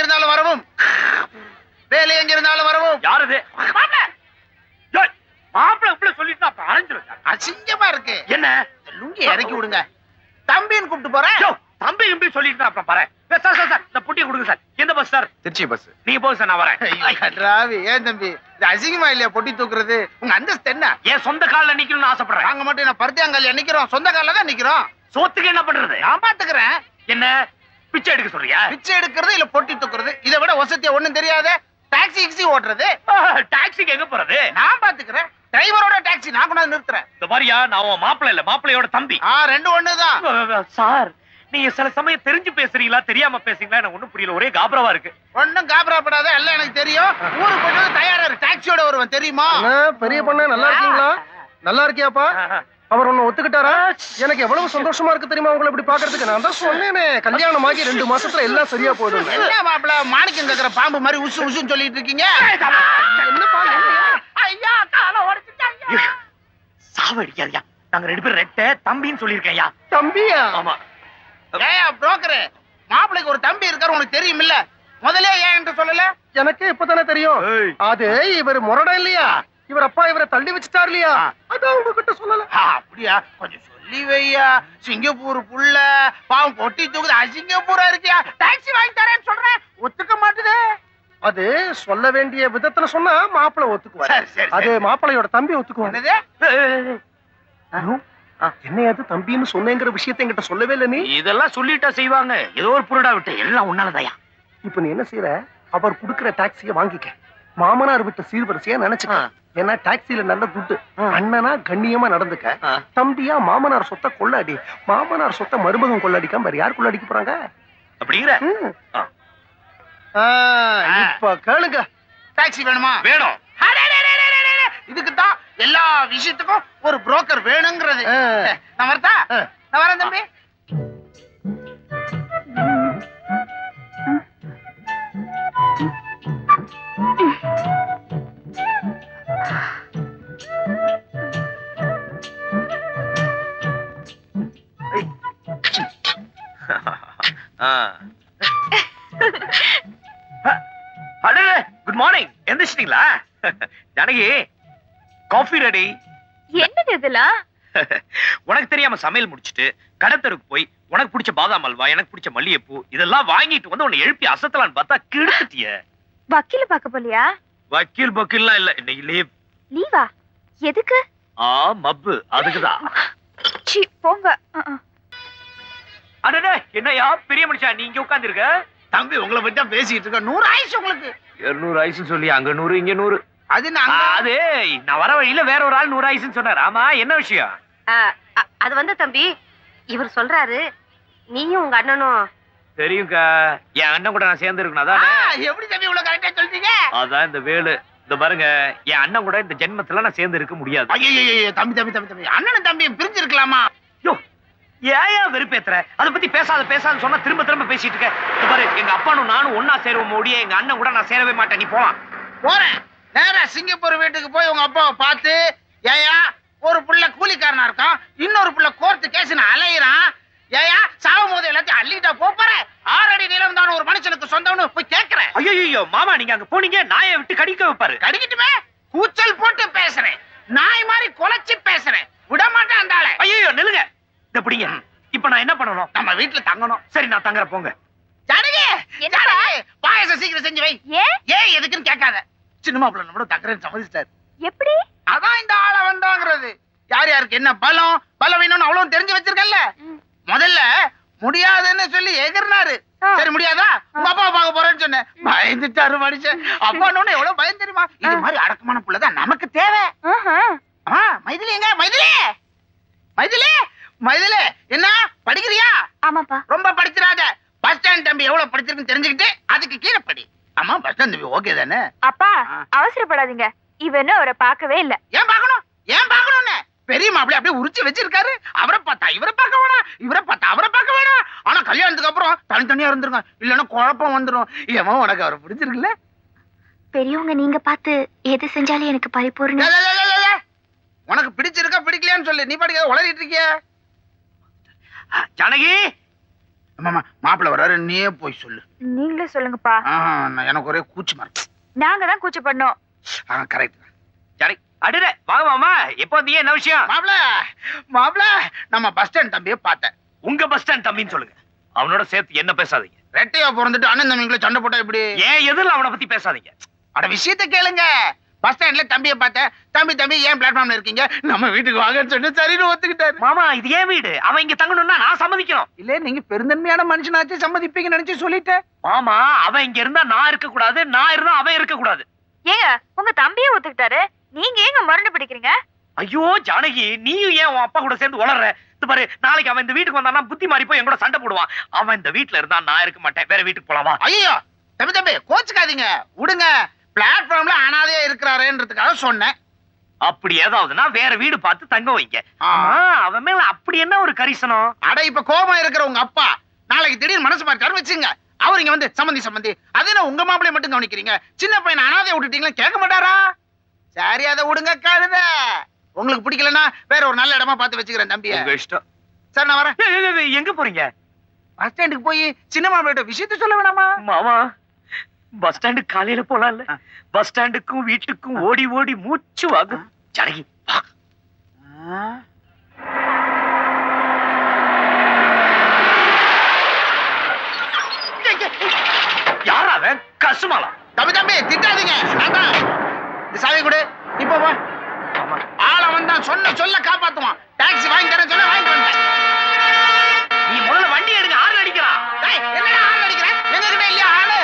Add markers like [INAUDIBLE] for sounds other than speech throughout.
எங்கிருந்தாலும் வரவும். வேலை எங்கிருந்தாலும் வரவும். மாப்பிள்ளை இப்படி சொல்லிட்டு அசிங்கமா இருக்கு. என்ன? லுங்கி இறக்கி விடுங்க. தம்பின்னு கூப்பிட்டு போறேன். தம்பி கிம்பி சொல்லிட்டு அப்புறம் பாரு. சார் சார் சார் இந்த புட்டியை கொடுங்க சார். எந்த பஸ் சார்? திருச்சி பஸ் நீங்க போங்க சார் நான் வரேன். கன்றாவி ஏன் தம்பி? இது அசிங்கமா இல்லையா பொட்டி தூக்குறது? உங்க அந்தஸ்து என்ன? என் சொந்த கால்ல நிக்கணும்னு ஆசைப்படுறேன். நாங்க மட்டும் என்ன பருத்தியாங்கல்ல நிக்கிறோம்? சொந்த கால்ல தான் நிக்கிறோம். சோத்துக்கு என்ன பண்றது? நான் பாத்துக்கிறேன். என்ன? பிச்சை எடுக்க சொல்றியா? பிச்சை எடுக்கிறது இல்ல பொட்டி தூக்குறது? இதை விட வசதியா ஒண்ணும் தெரியாத டாக்ஸி கிக்ஸி ஓட்டுறது. டாக்ஸிக்கு எங்க போறது? நான் பாத்துக்கிறேன். டிரைவரோட டாக்ஸி நான் கொண்டாந்து நிறுத்துறேன். இந்த மாதிரியா? நான் உன் மாப்பிள்ளை இல்ல மாப்பிள்ளையோட தம்பி. ஆ ரெண்டு ஒண்ணுதான். சார் நீங்க சில சமயம் தெரிஞ்சு பேசுறீங்களா தெரியாம பேசுறீங்களா? எனக்கு ஒண்ணும் புரியல ஒரே காபரவா இருக்கு. ஒண்ணும் காபராப்படாத எல்லாம் எனக்கு தெரியும். ஊருக்கு வந்து தயாரா இருக்கு டாக்ஸியோட வருவேன் தெரியுமா? பெரிய பொண்ணு நல்லா இருக்கீங்களா? நல்லா இருக்கியாப்பா? அவர் உன்னை ஒத்துக்கிட்டாரா? எனக்கு எவ்வளவு சந்தோஷமா இருக்கு தெரியுமா உங்களை இப்படி பாக்குறதுக்கு நான் தான் சொன்னேனே. கல்யாணம் ஆகி ரெண்டு மாசத்துல எல்லாம் சரியா போயிடும் என்ன மாப்பிள மாணிக்கம் கேக்குற பாம்பு மாதிரி உசு உசுன்னு சொல்லிட்டு இருக்கீங்க? என்ன? ஐயா நாங்க ரெண்டு பேரும் ரெட்ட தம்பின்னு சொல்லியிருக்கேன்யா தம்பியா? ஆமா. ஏயா புரோக்கர் மாப்பிளைக்கு ஒரு தம்பி இருக்காரு உனக்கு தெரியும் இல்ல முதல்ல ஏன் என்று சொல்லல? எனக்கு இப்பதானே தெரியும். அது இவர் முரடம் இல்லையா? இவர் அப்பா இவரை தள்ளி வச்சுட்டார் இல்லையா அதான் உங்ககிட்ட சொல்லல. அப்படியா? கொஞ்சம் சொல்லி வையா. சிங்கப்பூர் புள்ள. பாவம் பொட்டி தூக்குது. அசிங்கப்பூரா இருக்கியா? டாக்ஸி வாங்கி தரேன்னு சொல்றேன். ஒத்துக்க மாட்டுதே. அது சொல்ல வேண்டிய விதத்துல சொன்னா மாப்பிள்ளை ஒத்துக்குவார். அது. மாப்பிள்ளையோட தம்பி ஒத்துக்குவார். என்னது? என்னையாது தம்பின்னு சொன்னேங்கிற விஷயத்தை என்கிட்ட சொல்லவே இல்ல நீ? இதெல்லாம் சொல்லிட்டா செய்வாங்க. ஏதோ ஒரு புருடா விட்டு. எல்லாம் உன்னாலதாயா இப்ப நீ என்ன செய்யற அவர் குடுக்கிற டாக்ஸிய வாங்கிக்க. மாமனார் விட்ட சீர்வரிசையா நினைச்சுக்க. ஏன்னா டாக்ஸில நல்ல துட்டு. அண்ணனா கண்ணியமா நடந்துக்க. தம்பியா மாமனார் சொத்தை கொள்ளாடி. மாமனார் சொத்தை மருமகன் கொள்ளடிக்காம வேற யார் கொள்ளடிக்க போறாங்க? அப்படிங்கிற? ம். ஆ. ஆ, இப்ப கேளுங்க. டாக்ஸி வேணுமா? வேணும். இதுக்கு தான் எல்லா விஷயத்துக்கும் ஒரு புரோக்கர் வேணுங்கிறது. நான் ஆ. நான் வரேன் தம்பி. Good Janaki coffee ready. என்னது இதெல்லாம் [LAUGHS] உனக்கு தெரியாம சமையல் முடிச்சிட்டு கடத்தருக்கு போய் உனக்கு பிடிச்ச பாதாம் அல்வா எனக்கு பிடிச்ச மல்லிகைப்பூ இதெல்லாம் வாங்கிட்டு வந்து உன்னை எழுப்பி அசத்தலான்னு பார்த்தா கெடுத்துட்டிய. வக்கீல பார்க்க போலியா? வக்கீல் பக்கீல்லாம் இல்ல இன்னைக்கு லீவ் லீவா? எதுக்கு? ஆ மப்பு அதுக்குதான் சி போங்க. அடடே என்னையா பெரிய மனுஷா நீங்க உட்கார்ந்து இருக்க தம்பி உங்களை பத்தி தான் பேசிட்டு இருக்க நூறு ஆயிடுச்சு உங்களுக்கு. இருநூறு ஐஸ் சொல்லி அங்க நூறு இங்க நூறு. அது அது நான் வர வழியில வேற ஒரு ஆள் நூறு ஐஸ்ன்னு சொன்னார். ஆமா என்ன விஷயம்? அது வந்து தம்பி இவர் சொல்றாரு நீயும் உங்க அண்ணனும் தெரியும்க்கா. என் அண்ணன் கூட நான் சேர்ந்து இருக்கணும் எப்படி தம்பி இவ்வளவு கரெக்டா சொல்றீங்க? அதான் இந்த வேலு. இந்த பாருங்க என் அண்ணன் கூட இந்த ஜென்மத்துல நான் சேர்ந்து இருக்க முடியாது தம்பி தம்பி தம்பி தம்பி. அண்ணனும் தம்பியும் பிரிஞ்சு இருக்கலாமா யோ ஏயா வெறுப்பேத்துற? அத பத்தி பேசாத பேசாத சொன்னா திரும்ப திரும்ப பேசிட்டு இருக்க. பாரு எங்க அப்பானும் நானும் ஒன்னா சேருவோம் முடிய. எங்க அண்ணன் கூட நான் சேரவே மாட்டேன். நீ போலாம். போறேன். நேரா சிங்கப்பூர் வீட்டுக்கு போய் உங்க அப்பாவை பார்த்து ஏயா ஒரு புள்ள கூலிக்காரனா இருக்கான் இன்னொரு புள்ள கோர்த்து கேஸ்னு அலையிறான். ஏயா சாவும் போது எல்லாத்தையும் அள்ளிட்டா போற. ஆறடி நீளம் தான் ஒரு மனுஷனுக்கு சொந்தம்னு போய் கேக்குறேன் ஐயோ மாமா நீங்க அங்க போனீங்க நாயை விட்டு கடிக்க வைப்பாரு. கடிக்கிட்டுமே கூச்சல் போட்டு பேசுறேன். நாய் மாதிரி குலைச்சு பேசுறேன். விட மாட்டேன் அந்த ஆளை. ஐயோ நில்லுங்க. இந்த பிடிங்க. இப்ப நான் என்ன பண்ணணும்? நம்ம வீட்டுல தங்கணும். சரி நான் தங்குற போங்க. ஜானகி பாயசம் சீக்கிரம் செஞ்சு வை. ஏன் எதுக்குன்னு கேட்காத. சின்ன மாப்பிள்ள நம்மளோட தக்கறேன்னு சம்மதிச்சிட்டாரு. எப்படி? அதான் இந்த ஆள வந்தாங்கிறது. யார் யாருக்கு என்ன பலம்? வேணும்னு அவ்வளவு தெரிஞ்சு வச்சிருக்கல. முதல்ல முடியாதுன்னு சொல்லி எகிர்னாரு. சரி முடியாதா? உங்க அப்பா பார்க்க போறேன்னு சொன்னேன். பயந்துட்டாரு மனுஷன். அப்பா எவ்வளவு பயம் தெரியுமா? இது. மாதிரி அடக்கமான புள்ளதான் நமக்கு தேவை. ஆ மைதிலி எங்க? மைதிலி! மைதிலி! மைதிலி என்ன? படிக்கிறியா? ஆமாப்பா. ரொம்ப படிச்சிடாத. பஸ் ஸ்டாண்ட் தம்பி எவ்வளவு படிச்சிருக்குன்னு தெரிஞ்சுக்கிட்டு அதுக்கு கீழே படி. ஆமா பஸ் ஸ்டாண்ட் தம்பி ஓகே தானே? அப்பா. அவசரப்படாதீங்க. இவனும் அவரை பார்க்கவே இல்ல. ஏன் பார்க்கணும்? ஏன் பார்க்கணும்னு? பெரிய மாப்பிள்ளை அப்படியே உரிச்சு வச்சிருக்காரு. அவரை பார்த்தா இவரை பார்க்க வேணாம். இவரை பார்த்தா அவரை பார்க்க வேணாம். ஆனா கல்யாணத்துக்கு அப்புறம் தனித்தனியா இருந்துருங்க. இல்லன்னா குழப்பம் வந்துரும். ஏமா உனக்கு அவரை பிடிச்சிருக்குல்ல? பெரியவங்க நீங்க பார்த்து எது செஞ்சாலும் எனக்கு பரிபூர்ண. உனக்கு பிடிச்சிருக்கா பிடிக்கலையான்னு சொல்லு. நீ பாட்டுக்கு உளறிட்டு இருக்கிய? ஜானகி! மாமா மாப்பிள்ள வராரு நீயே போய் சொல்லு. நீங்களே சொல்லுங்கப்பா. எனக்கு ஒரே கூச்சமா இருக்கு நாங்க தான் கூச்ச பண்ணோம். ஆ கரெக்ட் சரி அடுற வாங்க மாமா. எப்போ வந்தீங்க? என்ன விஷயம்? மாப்பிள மாப்பிள நம்ம பஸ் ஸ்டாண்ட் தம்பியை பார்த்தேன். உங்க பஸ் ஸ்டாண்ட் தம்பின்னு சொல்லுங்க. அவனோட சேர்த்து என்ன பேசாதீங்க. ரெட்டையா பிறந்துட்டு அண்ணன் தம்பிங்களை சண்டை போட்டா இப்படி ஏன் எதிரில் அவனை பத்தி பேசாதீங்க. அட விஷயத்த கேளுங்க. பஸ் ஸ்டாண்ட்ல தம்பியை பார்த்தேன் தம்பி தம்பி ஏன் பிளாட்ஃபார்ம்ல இருக்கீங்க? நம்ம வீட்டுக்கு வாங்கன்னு சொன்னு சரின்னு ஒத்துக்கிட்டாரு. மாமா இது ஏன் வீடு? அவன் இங்க தங்கணும்னா நான் சம்மதிக்கணும். இல்ல நீங்க பெருந்தன்மையான மனுஷனாச்சு சம்மதிப்பீங்க நினைச்சு சொல்லிட்டேன் மாமா அவன் இங்க இருந்தா நான் இருக்க கூடாது நான் இருந்தா அவன் இருக்க கூடாது ஏங்க உங்க தம்பியே ஒத்துக்கிட்டாரு. நீங்க ஏங்க மறந்து பிடிக்கிறீங்க ஐயோ ஜானகி நீயும் ஏன் உன் அப்பா கூட சேர்ந்து வளர்ற இது பாரு நாளைக்கு அவன் இந்த வீட்டுக்கு வந்தானா புத்தி மாறி போய் என் கூட சண்டை போடுவான். அவன் இந்த வீட்டுல இருந்தா நான் இருக்க மாட்டேன். வேற வீட்டுக்கு போலாமா? ஐயோ தம்பி தம்பி கோச்சுக்காதீங்க. விடுங்க. பிளாட்ஃபார்ம்ல அனாதையா இருக்கிறாருன்றதுக்காக சொன்னேன். அப்படி ஏதாவதுன்னா வேற வீடு பார்த்து தங்க வைங்க. அவன் மேல அப்படி என்ன ஒரு கரிசனம்? அட இப்ப கோபம் இருக்கிற உங்க அப்பா நாளைக்கு திடீர்னு மனசு மாறிட்டாரு வச்சுங்க. அவர் இங்க வந்து சம்மந்தி சம்மந்தி அது என்ன உங்க மாப்பிளைய மட்டும் கவனிக்கிறீங்க? சின்ன பையனை அனாதைய விட்டுட்டீங்களா கேட்க மாட்டாரா? சரி அதை விடுங்க கழுத. உங்களுக்கு பிடிக்கலன்னா வேற ஒரு நல்ல இடமா பார்த்து வச்சுக்கிறேன் தம்பிய. உங்க இஷ்டம். சரி நான் வரேன். எங்க போறீங்க? பஸ் ஸ்டாண்டுக்கு போய் சின்ன மாப்பிள்ளைகிட்ட விஷயத்த சொல்ல வேணாமா? மாமா பஸ் ஸ்டாண்டு காலையில போலாம்ல. பஸ் ஸ்டாண்டுக்கும் வீட்டுக்கும் ஓடி ஓடி மூச்சு வாங்கும் ஜானகி யாரா அவன்? கசுமாலா? தம்பி தம்பி திட்டாதீங்க. நான் தான். இந்த சாவி கொடு. நீ போ போ. ஆள வந்தா சொன்ன சொல்ல காப்பாத்துவான். டாக்ஸி வாங்கி தரேன் சொல்ல வாங்கிட்டு வந்தேன் நீ முதல்ல வண்டி எடுங்க. ஆறு அடிக்கிறான். என்னடா ஆள் அடிக்கிற? எங்க கிட்ட இல்லையா ஆளு?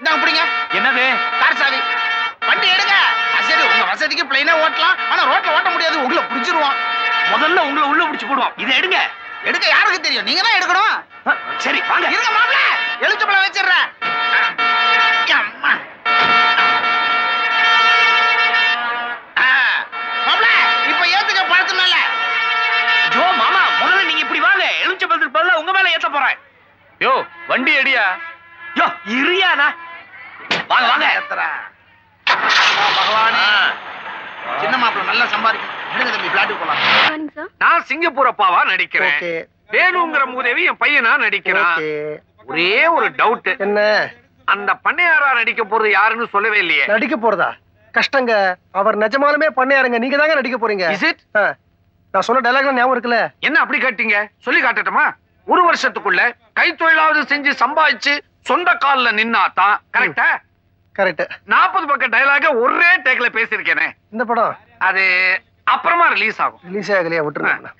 இந்தாங்க பிடிங்க. என்னது? கார் சாவி. வண்டி எடுங்க. சரி உங்க வசதிக்கு பிளைனா ஓட்டலாம். ஆனா ரோட்ல ஓட்ட முடியாது. உங்களை பிடிச்சிருவான் முதல்ல உங்களை உள்ள பிடிச்சு போடுவான் இதை எடுங்க. எடுக்க யாருக்கு தெரியும்? நீங்க தான் எடுக்கணும். சரி வாங்க. இருங்க மாப்பிள. வச்சிடுறேன். ஏத்த போறேன். யோ வண்டி அடியா யோ இருயானா வாங்க வாங்க. ஏத்துறா. ஆ, பகவானே சின்ன மாப்பிள நல்லா சம்பாதிக்கும் எடுங்க தம்பி பிளாட்டுக்கு போலாம். நான் சிங்கப்பூர் அப்பாவா நடிக்கிறேன். வேணுங்கிற மூதேவி என் பையனா நடிக்கிறான். ஒரே ஒரு டவுட் என்ன? அந்த பண்ணையாரா நடிக்க போறது யாருன்னு சொல்லவே இல்லையே. நடிக்க போறதா? கஷ்டங்க. அவர் நிஜமாலுமே பண்ணையாருங்க. நீங்க தாங்க நடிக்க போறீங்க. இஸ் இட் ஆ, நான் சொன்ன டைலாக்லாம் ஞாபகம் இருக்குல்ல? என்ன அப்படி கேட்டீங்க? சொல்லி காட்டட்டுமா? ஒரு வருஷத்துக்குள்ள கைத்தொழிலாவது செஞ்சு சம்பாதிச்சு சொந்த கால்ல நின்னாதான் கரெக்டா கரெக்ட் நாற்பது பக்கம் டைலாக ஒரே டேக்ல பேசியிருக்கேனே இந்த படம் அது அப்புறமா ரிலீஸ் ஆகும் ரிலீஸ் ஆகலையா விட்டுருங்க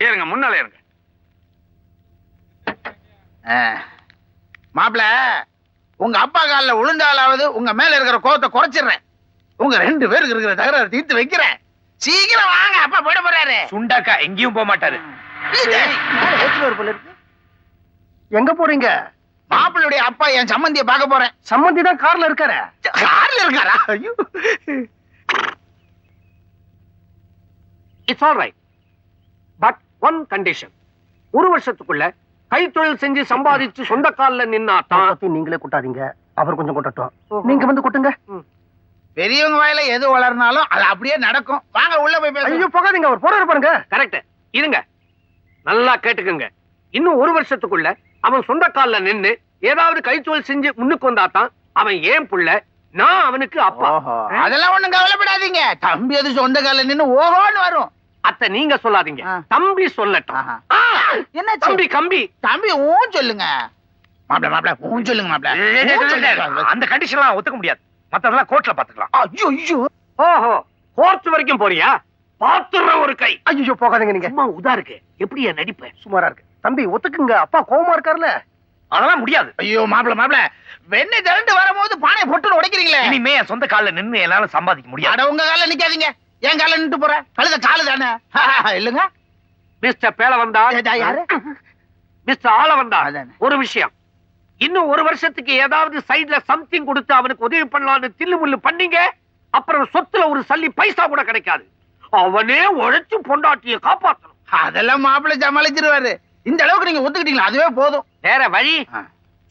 ஏறுங்க முன்னாலே இருங்க மாப்பிள உங்க அப்பா காலில் விழுந்தாலாவது உங்க மேல இருக்கிற கோவத்தை குறைச்சிடுறேன் உங்க ரெண்டு பேருக்கு இருக்கிற தகராறு தீர்த்து வைக்கிறேன் சீக்கிரம் வாங்க அப்பா போயிட போறாரு சுண்டாக்கா எங்கேயும் போக மாட்டாரு எங்க போறீங்க மாப்பிள்ளுடைய அப்பா என் சம்மந்திய பார்க்க போறேன். சம்மந்தி தான் கார்ல இருக்காரு? கார்ல இருக்காரா? ஐயோ. It's all right but one condition ஒரு வருஷத்துக்குள்ள கைத்தொழில் செஞ்சு சம்பாதிச்சு சொந்த கால்ல நின்னாதான் பத்தி நீங்களே கொட்டாதீங்க. அவர் கொஞ்சம் கொட்டட்டும். நீங்க வந்து கொட்டுங்க. பெரியவங்க வாயில எது வளர்னாலும் அது அப்படியே நடக்கும். வாங்க உள்ள போய் பேசுங்க ஐயோ போகாதீங்க. அவர் போறாரு பாருங்க. கரெக்ட் இருங்க. நல்லா கேட்டுக்குங்க. இன்னும் ஒரு வருஷத்துக்குள்ள அவன் சொந்த கால்ல நின்னு ஏதாவது கைத்தொழில் செஞ்சு முன்னுக்கு வந்தாதான் அவன் ஏன் புள்ள? நான் அவனுக்கு அப்பா. அதெல்லாம் ஒண்ணும் கவலைப்படாதீங்க. தம்பி அது சொந்த கால நின்னு ஓஹோன்னு வரும். அத்த நீங்க சொல்லாதீங்க. தம்பி சொல்லட்டும். என்ன தம்பி கம்பி. தம்பி ஊன் சொல்லுங்க. மாப்பிள மாப்பிள ஊன் சொல்லுங்க மாப்பிள. அந்த கண்டிஷன்லாம் ஒத்துக்க முடியாது. மத்ததெல்லாம் கோர்ட்ல பாத்துக்கலாம். ஐயோ ஐயோ. ஓஹோ. கோர்ட் வரைக்கும் போறியா? பாத்துற ஒரு கை. ஐயோ போகாதீங்க நீங்க. சும்மா உதா இருக்கு. எப்படி என் நடிப்ப? சுமாரா இருக்கு. தம்பி ஒத்துக்குங்க. அப்பா கோவமா இருக்காருல்ல அதெல்லாம் முடியாது. ஐயோ மாப்பிள மாப்பிள. வெண்ணெய் திரண்டு வரும்போது பானையை பொட்டுன்னு உடைக்கிறீங்களே. இனிமே என் சொந்த கால்ல நின்னு என்னால சம்பாதிக்க முடியாது. உங்க கால நிக்காதீங்க. என் கால நின்று போற. கழுத காலு தானே. இல்லங்க. மிஸ்டர் பேல வந்தா யாரு? மிஸ்டர் ஆள வந்தா. ஒரு விஷயம். இன்னும் ஒரு வருஷத்துக்கு ஏதாவது சைடுல சம்திங் கொடுத்து அவனுக்கு உதவி பண்ணலாம்னு தில்லு முள்ளு பண்ணீங்க அப்புறம் சொத்துல ஒரு சல்லி பைசா கூட கிடைக்காது. அவனே உழைச்சு பொண்டாட்டிய காப்பாத்தணும். அதெல்லாம் மாப்பிள்ளை சமாளிச்சிருவாரு. இந்த அளவுக்கு நீங்க ஒத்துக்கிட்டீங்களா? அதுவே போதும். வேற வழி.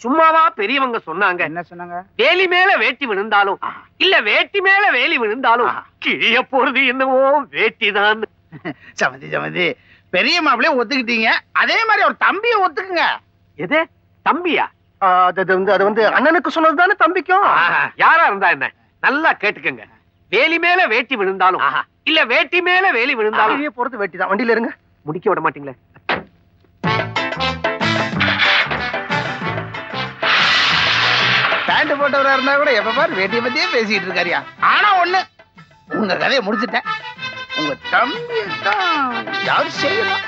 சும்மாவா பெரியவங்க சொன்னாங்க. என்ன சொன்னாங்க? வேலி மேல வேட்டி விழுந்தாலும் இல்ல வேட்டி மேல வேலி விழுந்தாலும். கிழிய போறது என்னவோ வேட்டிதான். [LAUGHS] சமந்தி சமந்தி பெரிய மாப்பிள்ளைய ஒத்துக்கிட்டீங்க. அதே மாதிரி ஒரு தம்பியை ஒத்துக்குங்க. எது? தம்பியா? அது வந்து அது வந்து அண்ணனுக்கு சொன்னது தானே தம்பிக்கும்? யாரா இருந்தா என்ன? நல்லா கேட்டுக்கங்க. வேலி மேல வேட்டி விழுந்தாலும் இல்ல வேட்டி மேல வேலி விழுந்தாலும் வெளியே போறது வெட்டி தான் வண்டியில இருங்க. முடிக்க விட மாட்டீங்களே? பேண்ட் போட்டவரா இருந்தா கூட எப்ப பாரு வேட்டியை பத்தியே பேசிட்டு இருக்காரியா. ஆனா ஒண்ணு உங்க கதையை முடிச்சிட்டேன். உங்க தம்பி தான் யாரும் செய்யலாம்